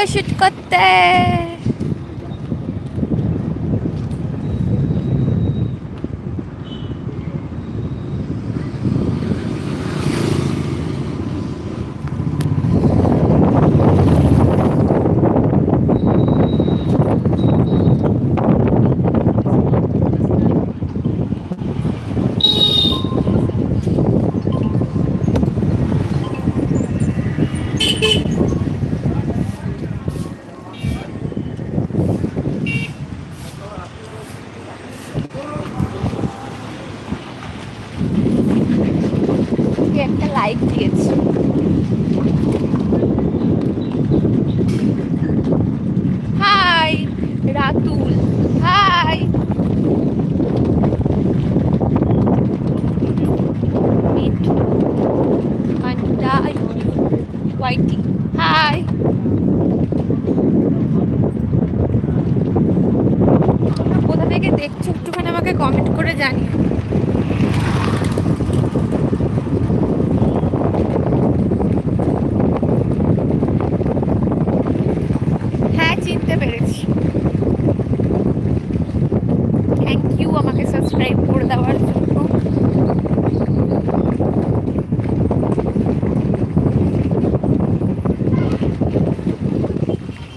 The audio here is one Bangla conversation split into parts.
ভিডিও শুট করতে কে একটা লাইক দিয়েছে হাই রাতুল হাই মিঠু আন্ডা হোয়াইটি হাই কোথা থেকে দেখছ একটুখানি আমাকে কমেন্ট করে জানিও চিনতে পেরেছি। থ্যাংক ইউ আমাকে সাবস্ক্রাইব করে দেওয়ার জন্য।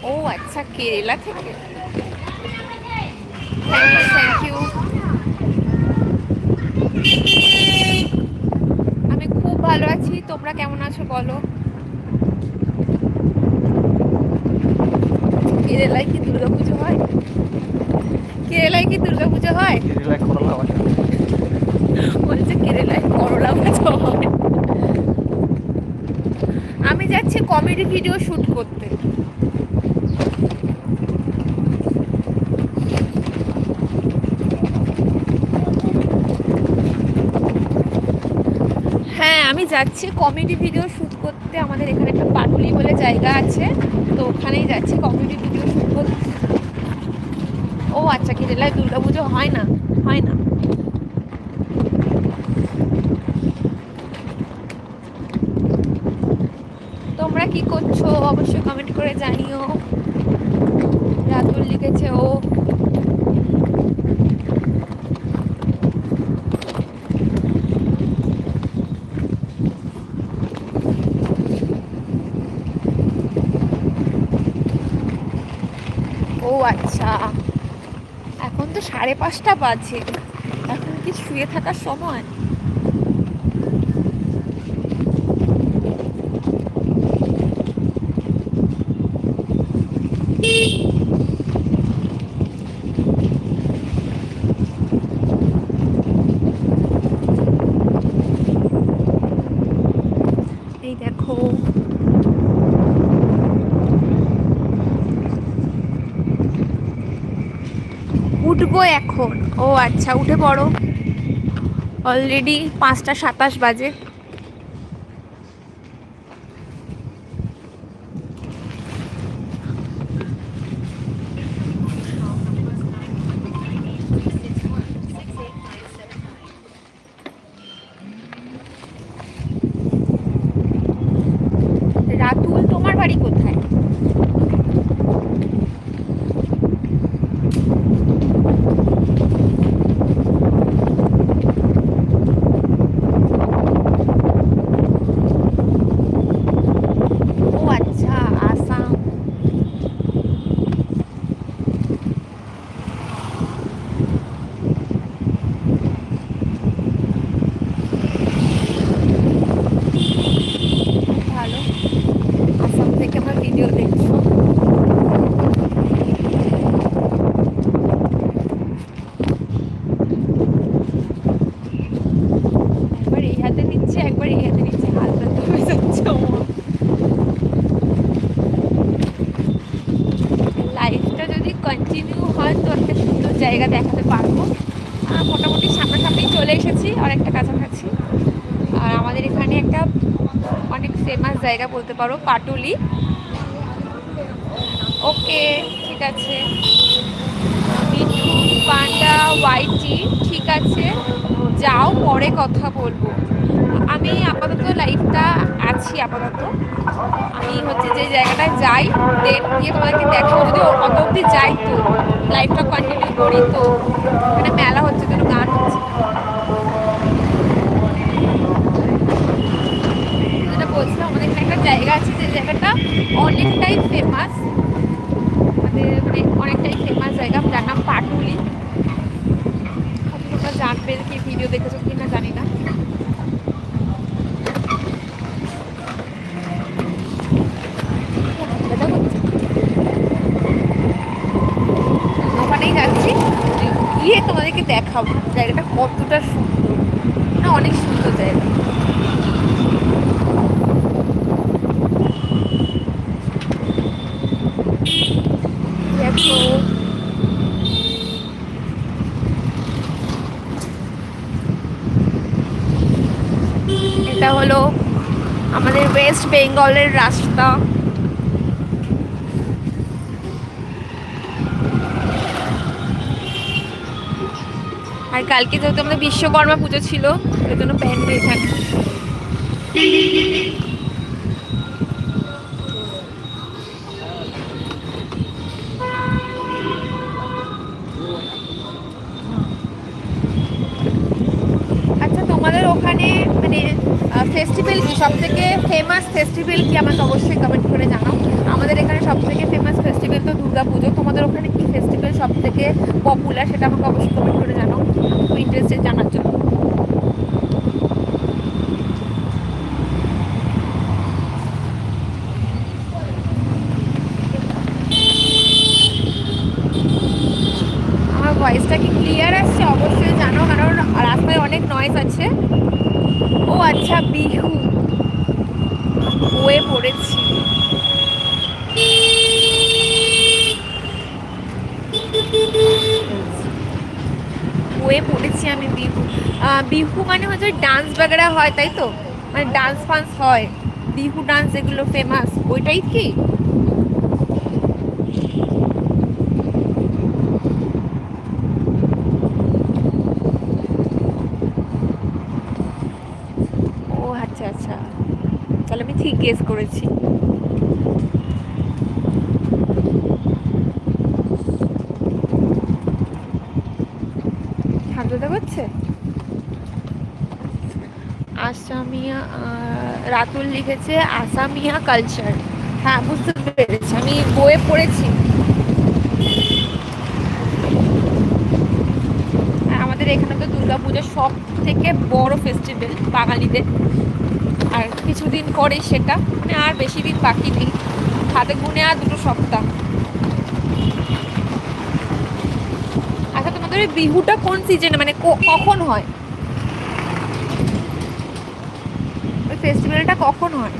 ও আচ্ছা কেরালা থেকে। থ্যাংক ইউ আমি খুব ভালো আছি, তোমরা কেমন আছো বলো? কেরালায় কি দুর্গাপুজো হয়? কেরালায় কি দুর্গাপুজো হয়? কেরালায় করলা ভাজা বলছে কেরালায় করলা হয়। আমি যাচ্ছি কমেডি ভিডিও শুট করতে। হ্যাঁ আমি যাচ্ছি কমেডি ভিডিও শুট করতে। আমাদের এখানে একটা পাটুলি বলে জায়গা আছে তো ওখানেই যাচ্ছি কমেডি ও আচ্ছা কি দুর্গা পুজো হয় না? হয় না। তোমরা কি করছ? অবশ্যই কমেন্ট করে জানিও। রাতুল লিখেছে, ও ও আচ্ছা। এখন তো সাড়ে পাঁচটা বাজে। এখন কি শুয়ে থাকার সময় এই দেখো উঠবো এখন। ও আচ্ছা উঠে পড়ো। অলরেডি পাঁচটা সাতাশ বাজে রাতুল তোমার বাড়ি কোথায় ও আচ্ছা আসাম ভালো আসাম থেকে আমার ভিডিও দেখছ একবার এই হাতে নিচ্ছে একবার এই হাতে নিচ্ছে হাত ব্যথা হয়ে যাচ্ছে আমার লাইফটা যদি কন্টিনিউ হয় তো একটা সুন্দর জায়গা দেখাতে পারব আহ, মোটামুটি সামনাসামনি চলে এসেছি আর একটা কাছাকাছি আর আমাদের এখানে একটা অনেক ফেমাস জায়গা বলতে পারো, পাটুলি। ওকে, ঠিক আছে। পান্ডা, ওয়াইটি, ঠিক আছে। যাও, পরে কথা বলব। আমি আপাতত লাইফটা আছি আপাতত। আমি হচ্ছে যে জায়গাটায় যাই দেন গিয়ে তোমাদেরকে দেখাবো। যদি অত অব্দি যাই তো লাইফটা কন্টিনিউ করি তো এখানে মেলা হচ্ছে তো গান হচ্ছে যেটা বলছিলাম আমাদের এখানে একটা জায়গা আছে, যে জায়গাটা অনেকটাই ফেমাস আমাদের মানে অনেকটাই ফেমাস জায়গা। যার নাম পাটুলি। তোমরা জানবে কি ভিডিও দেখেছ কিনা জানি না। ওখানেই যাচ্ছি। গিয়ে তোমাদেরকে দেখাবো জায়গাটা কতটা সুন্দর। না, অনেক সুন্দর জায়গা দেখো এটা হলো আমাদের ওয়েস্ট বেঙ্গলের রাস্তা। আর কালকে যেহেতু আমাদের বিশ্বকর্মা পুজো ছিল ওই জন্য প্যান্ট এখানে আচ্ছা তোমাদের ওখানে মানে ফেস্টিভ্যাল কি সব থেকে ফেমাস ফেস্টিভ্যাল কি আমাকে অবশ্যই কমেন্ট করে জানাও আমাদের এখানে সব থেকে ফেমাস ফেস্টিভ্যাল তো দুর্গা পুজো তোমাদের ওখানে কি ফেস্টিভ্যাল সব থেকে পপুলার সেটা আমাকে অবশ্যই কমেন্ট করে জানাও। ইন্টারেস্টেড জানার জন্য। আমার ভয়েসটা কি ক্লিয়ার আসছে? অবশ্যই জানো কারণ রাস্তায় অনেক নয়েজ আছে। ও আচ্ছা বিহু। বয়ে পড়েছি। বয়ে পড়েছি আমি বিহু। বিহু মানে হচ্ছে ডান্স বাগেরা হয়, তাই তো? মানে ডান্স ফান্স হয়। বিহু ডান্স যেগুলো ফেমাস ওইটাই কি? ও আচ্ছা আচ্ছা। তাহলে আমি ঠিক গেস করেছি। করছে আসামিয়া রাতুল লিখেছে, আসামিয়া কালচার হ্যাঁ বুঝতে পেরেছি। আমি বইয়ে পড়েছি। আমাদের এখানে তো দুর্গা পুজো সব থেকে বড় ফেস্টিভ্যাল বাঙালিদের। আর কিছুদিন পরে সেটা। মানে আর বেশি দিন বাকি নেই। হাতে গুনে আর দুটো সপ্তাহ। ওই বিহুটা কোন সিজনে মানে কখন হয়? ওই ফেস্টিভ্যালটা কখন হয়?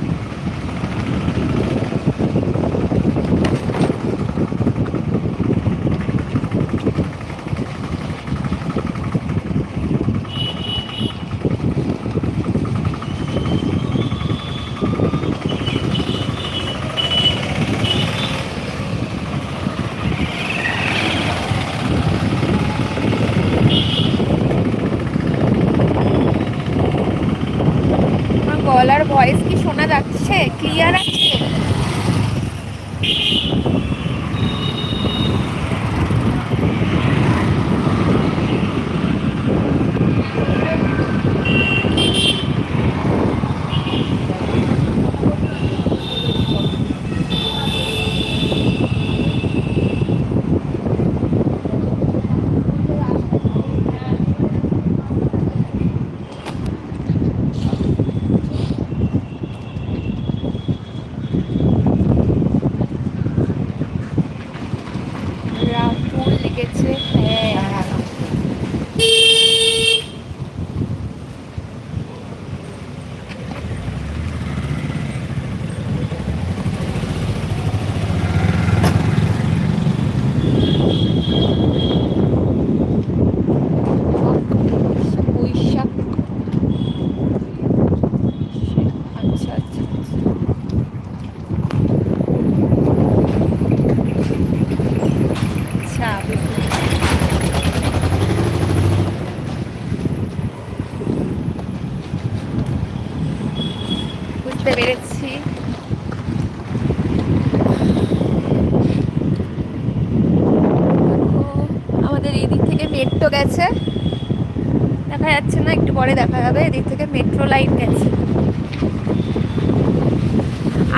পরে দেখা যাবে, এদিক থেকে মেট্রো লাইন গেছে।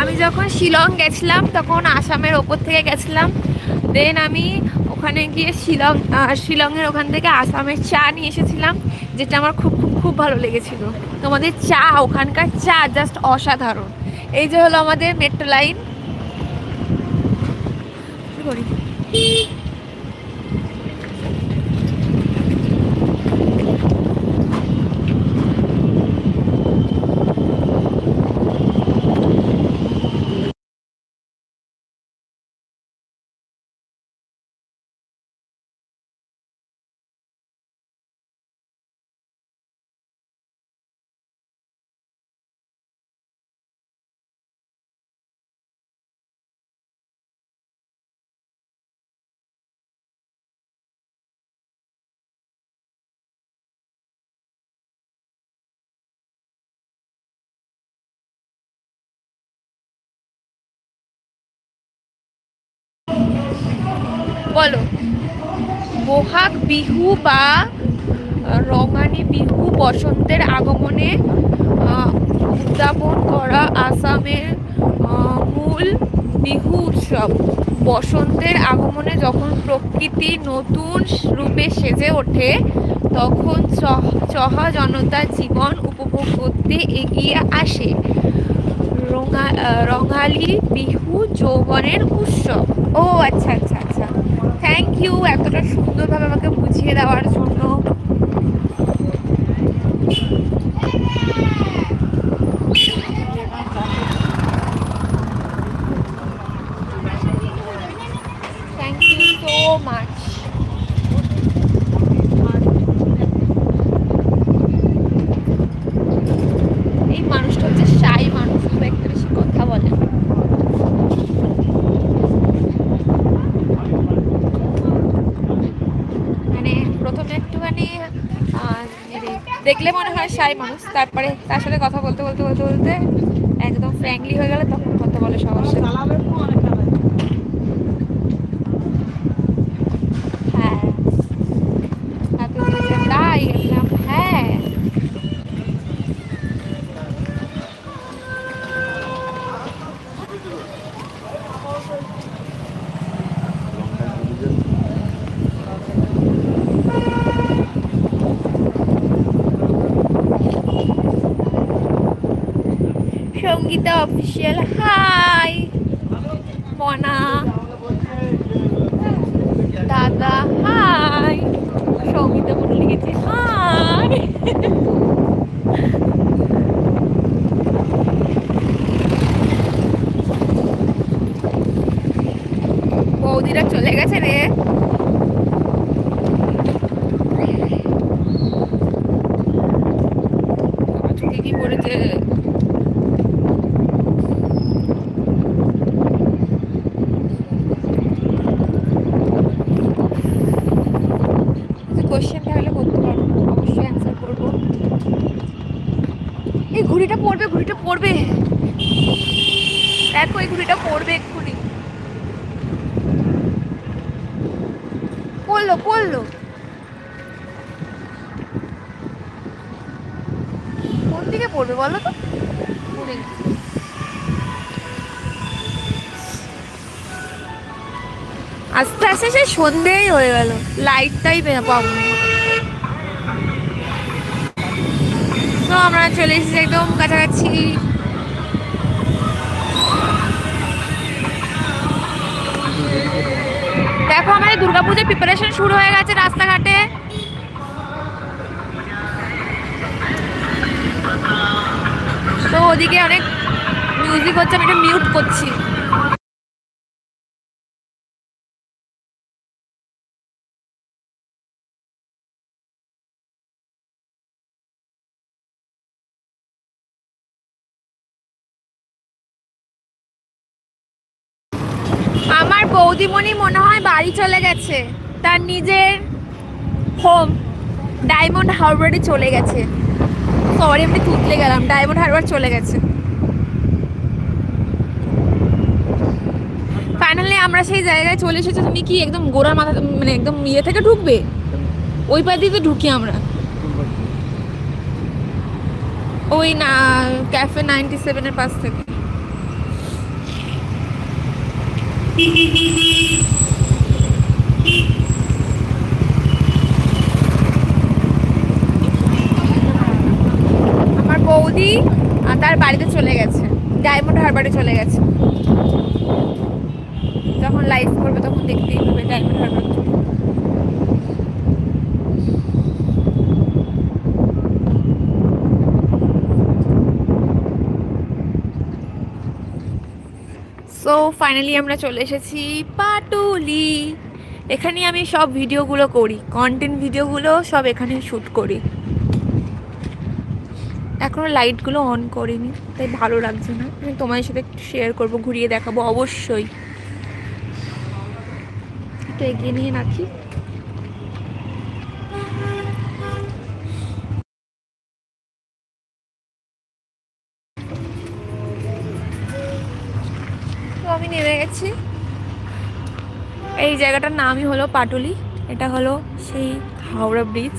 আমি যখন শিলং গেছিলাম, তখন আসামের ওপর থেকে গেছিলাম। দেন আমি ওখানে গিয়ে শিলং শিলংয়ের ওখান থেকে আসামের চা নিয়ে এসেছিলাম, যেটা আমার খুব খুব খুব ভালো লেগেছিল। তোমাদের চা, ওখানকার চা জাস্ট অসাধারণ। এই যে হলো আমাদের মেট্রো লাইন করি? বলো। বহাগ বিহু বা রঙালী বিহু বসন্তের আগমনে উদযাপন করা আসামের মূল বিহু উৎসব। বসন্তের আগমনে যখন প্রকৃতি নতুন রূপে সেজে ওঠে তখন চহা জনতা জীবন উপভোগ করতে এগিয়ে আসে। রঙা আহ, বিহু যৌবনের উৎসব। ও আচ্ছা আচ্ছা। থ্যাংক ইউ এতটা সুন্দরভাবে আমাকে বুঝিয়ে দেওয়ার জন্য থ্যাংক ইউ সো মাচ এই মানুষটা হচ্ছে শাই মানুষ খুব একটা বেশি কথা বলে না। মানে প্রথমে একটুখানি আহ, মানে দেখলে মনে হয় সাই মানুষ। তারপরে তার সাথে কথা বলতে বলতে বলতে বলতে একদম ফ্র্যাঙ্কলি হয়ে গেলে তখন কথা বলে সবার সাথে হ্যাঁ আপনি বলেছেন তাই আমি বললাম, হ্যাঁ সঙ্গীতা অফিসিয়াল হাই মনা, দাদা হাই সঙ্গীতা বলে লিখেছে হাই বৌদিরা চলে গেছে রে। কি পড়েছে কোশ্চেন তাহলে করতে পারব অবশ্যই অ্যান্সার করব এই ঘুড়িটা পড়বে ঘুড়িটা পড়বে। দেখো, এই ঘুড়িটা পড়বে এক্ষুনি। পড়ল পড়ল। কোন দিকে পড়বে বলো তো। আস্তে আস্তে সে সন্ধেই হয়ে গেল। লাইটটাই পাবো না। তো আমরা চলে এসেছি একদম কাছাকাছি। দেখো আমাদের দুর্গাপুজোর প্রিপারেশন শুরু হয়ে গেছে রাস্তাঘাটে। তো ওদিকে অনেক মিউজিক হচ্ছে, আমি এটা মিউট করছি। বৌদিমণি মনে হয় বাড়ি চলে গেছে। তার নিজের হোম ডায়মন্ড হারবারে চলে গেছে। সরি আমি তুতলে গেলাম। ডায়মন্ড হারবার চলে গেছে। ফাইনালি আমরা সেই জায়গায় চলে এসেছি। তুমি কি একদম গোড়ার মাথা মানে একদম ইয়ে থেকে ঢুকবে? ওই পাশ দিয়ে তো ঢুকি আমরা। ওই না ক্যাফে নাইনটি সেভেনের পাশ থেকে। আমার বৌদি তার বাড়িতে চলে গেছে। ডায়মন্ড হারবারে চলে গেছে। যখন লাইভ করবে, তখন দেখতেই হবে ডায়মন্ড হারবার। সো ফাইনালি আমরা চলে এসেছি পাটুলি। এখানে আমি সব ভিডিওগুলো করি কন্টেন্ট ভিডিওগুলো সব এখানে শ্যুট করি। এখনও লাইটগুলো অন করিনি, তাই ভালো লাগছে না। আমি তোমার সাথে একটু শেয়ার করব, ঘুরিয়ে দেখাবো, অবশ্যই। একটু এগিয়ে নিয়ে রাখি এই জায়গাটার নামই হলো পাটুলি। এটা হলো সেই হাওড়া ব্রিজ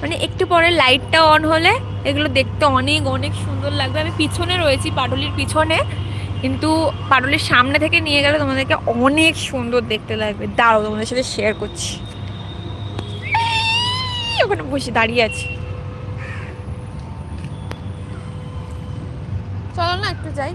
মানে একটু পরে লাইটটা অন হলে এগুলো দেখতে অনেক অনেক সুন্দর লাগবে। আমি পিছনে রয়েছি, পাটুলির পিছনে। কিন্তু পাটুলির সামনে থেকে নিয়ে গেলে তোমাদেরকে অনেক সুন্দর দেখতে লাগবে। দাঁড়াও, তোমাদের সাথে শেয়ার করছি। ওখানে বসে দাঁড়িয়ে আছি। চলো না, একটু যাই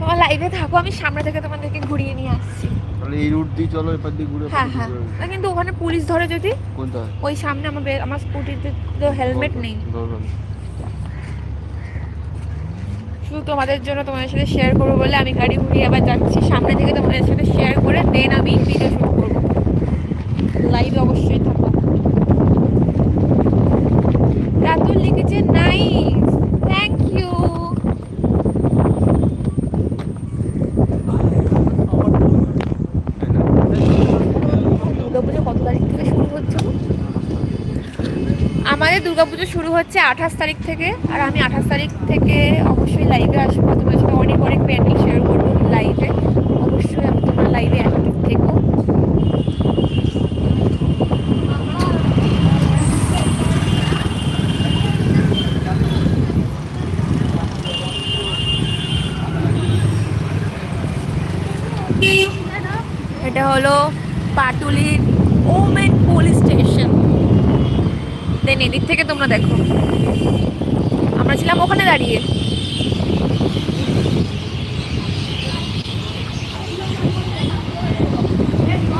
তোমার লাইভে থাকো আমি সামনে থেকে তোমাদেরকে ঘুরিয়ে নিয়ে আসছি। তাহলে এই রুট দিয়ে চলো এপার দিয়ে ঘুরে হ্যাঁ হ্যাঁ। না, কিন্তু ওখানে পুলিশ ধরে যদি কোনটা? ওই সামনে আমার আমার স্কুটিতে তো হেলমেট নেই। শুধু তোমাদের জন্য তোমাদের সাথে শেয়ার করব বলে আমি গাড়ি ঘুরিয়ে আবার যাচ্ছি। সামনে থেকে তোমাদের সাথে শেয়ার করে দেন আমি ভিডিও শুট করব। লাইভ অবশ্যই থাকো রাতুল লিখেছে নাইস থ্যাংক ইউ দুর্গাপুজো কত তারিখ থেকে শুরু হচ্ছে গো? দুর্গাপুজো শুরু হচ্ছে আঠাশ তারিখ থেকে, আর আমি আঠাশ তারিখ থেকে অবশ্যই লাইভে আসব। তোমার সাথে অনেক অনেক প্যান্ডেল শেয়ার করব লাইভে অবশ্যই আমি তোমার লাইভে অ্যাক্টিভ থেকো। এটা হলো পাটুলির দেন এদিক থেকে তোমরা দেখো। আমরা ছিলাম ওখানে দাঁড়িয়ে। একটু।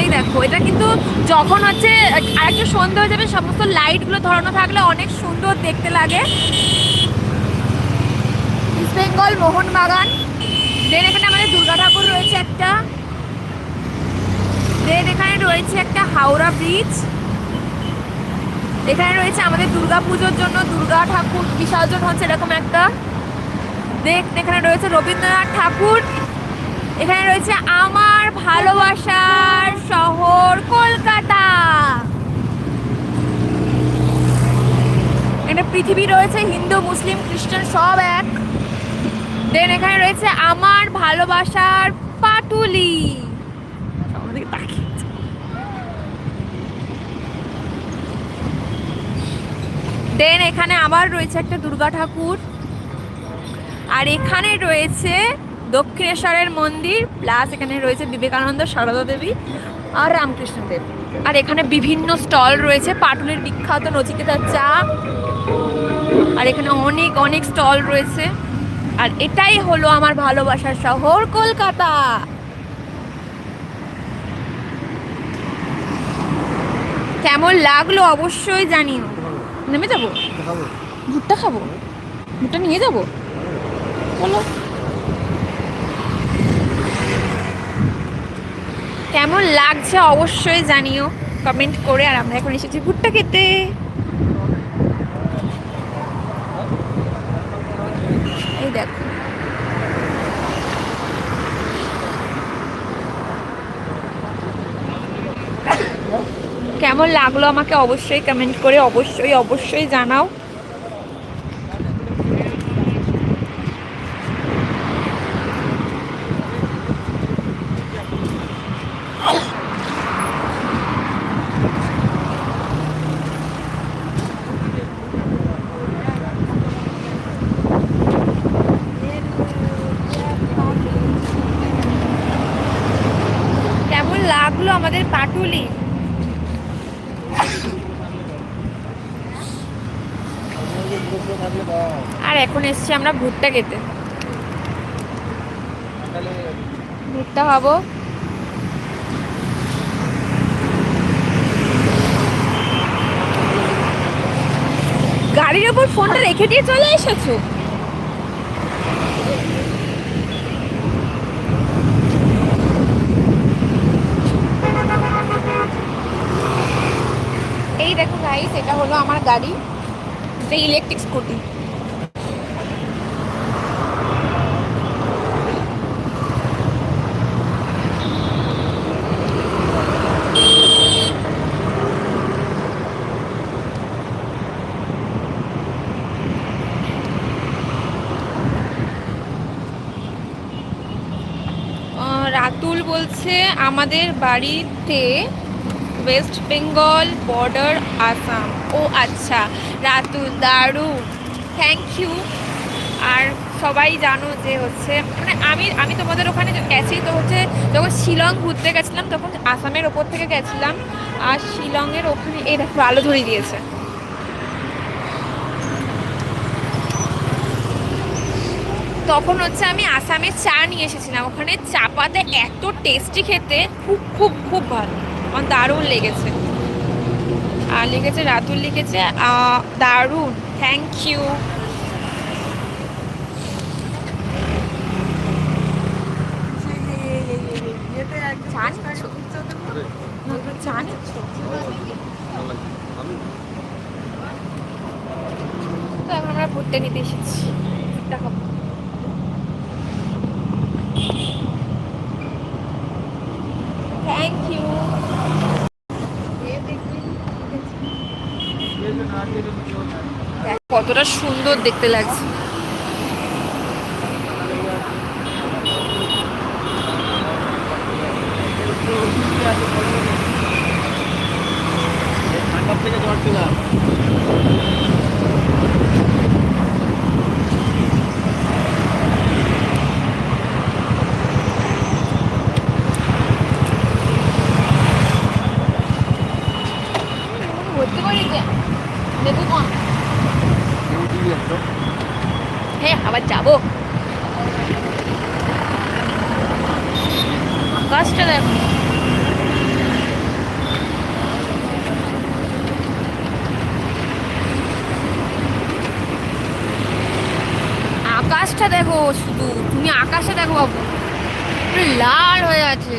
এই দেখো, এটা কিন্তু যখন হচ্ছে আর আরেকটু সন্ধ্যা হয়ে যাবে, সমস্ত লাইটগুলো ধরানো থাকলে অনেক সুন্দর দেখতে লাগে। ইস্ট বেঙ্গল মোহনবাগান। দেন এখানে আমাদের দুর্গা ঠাকুর রয়েছে একটা। দেন এখানে রয়েছে একটা হাওড়া ব্রিজ এখানে রয়েছে আমাদের দুর্গা পুজোর জন্য দুর্গা ঠাকুর বিসর্জন হচ্ছে এরকম একটা। দেখ এখানে রয়েছে রবীন্দ্রনাথ ঠাকুর। এখানে রয়েছে আমার ভালোবাসার শহর কলকাতা। এখানে পৃথিবী রয়েছে হিন্দু, মুসলিম, খ্রিস্টান সব এক। দেন এখানে রয়েছে আমার ভালোবাসার পাটুলি। দেন এখানে আবার রয়েছে একটা দুর্গা ঠাকুর। আর এখানে রয়েছে দক্ষিণেশ্বরের মন্দির প্লাস এখানে রয়েছে বিবেকানন্দ সারদা দেবী আর রামকৃষ্ণ দেব। আর এখানে বিভিন্ন স্টল রয়েছে পাটুলির বিখ্যাত নচিকেতার চা। আর এখানে অনেক অনেক স্টল রয়েছে। আর এটাই হলো আমার ভালোবাসার শহর, কলকাতা। কেমন লাগল অবশ্যই জানিও। নেমে যাব? ভুট্টা খাব? ভুট্টা নিয়ে যাব? বলো কেমন লাগছে অবশ্যই জানিও। কমেন্ট করে আর আমরা এখন এসেছি ভুট্টা খেতে। কেমন লাগল আমাকে অবশ্যই কমেন্ট করে অবশ্যই অবশ্যই জানাও। লাগল আমাদের পাটুলি? এখন এসছি আমরা ভুট্টা খেতে। ভুট্টা খাব। গাড়ির ওপর ফোনটা রেখে দিয়ে চলে এসেছ? এই দেখো গাইস এটা হলো আমার গাড়ি এটা ইলেকট্রিক স্কুটি আহ, রাতুল বলছে আমাদের বাড়িতে ওয়েস্ট বেঙ্গল বর্ডার আসাম। ও আচ্ছা রাতু দারু থ্যাংক ইউ আর সবাই জানো যে হচ্ছে মানে আমি আমি তোমাদের ওখানে গেছি, তো হচ্ছে যখন শিলং ঘুরতে গেছিলাম, তখন আসামের ওপর থেকে গেছিলাম, আর শিলংয়ের ওখানে, এই দেখো, আলো ধরিয়ে দিয়েছে। তখন হচ্ছে আমি আসামের চা নিয়ে এসেছিলাম। ওখানে চা পাতা এত টেস্টি খেতে, খুব খুব খুব ভালো। আমার দারুণ লেগেছে। আর লিখেছে রাতুল লিখেছে দারুণ। Thank you? তো এখন আমরা ভুট্টা নিতে এসেছি। ভুট্টা থ্যাংক কতটা সুন্দর দেখতে লাগছে। থেকে জ্বর ছিল ভর্তি করে যে দেখো কম হ্যাঁ আবার যাব আকাশটা দেখো আকাশটা দেখো শুধু, তুমি আকাশে দেখো বাবু। লাল হয়ে আছে।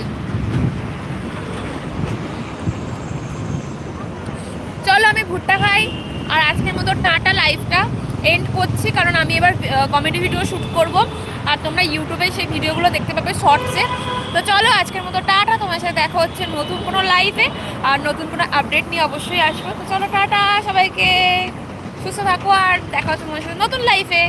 চলো আমি ভুট্টা খাই, আর আজকের মতো টাটা লাইফটা এন্ড করছি, কারণ আমি এবার কমেডি ভিডিও শ্যুট করব। আর তোমরা ইউটিউবে সেই ভিডিওগুলো দেখতে পাবে শর্টসে তো চলো আজকের মতো টাটা, তোমার সাথে দেখা হচ্ছে নতুন কোনো লাইফে আর নতুন কোনো আপডেট নিয়ে অবশ্যই আসব। তো চলো টাটা সবাইকে, সুস্থ থাকো, আর দেখা হচ্ছে তোমার সাথে নতুন লাইফে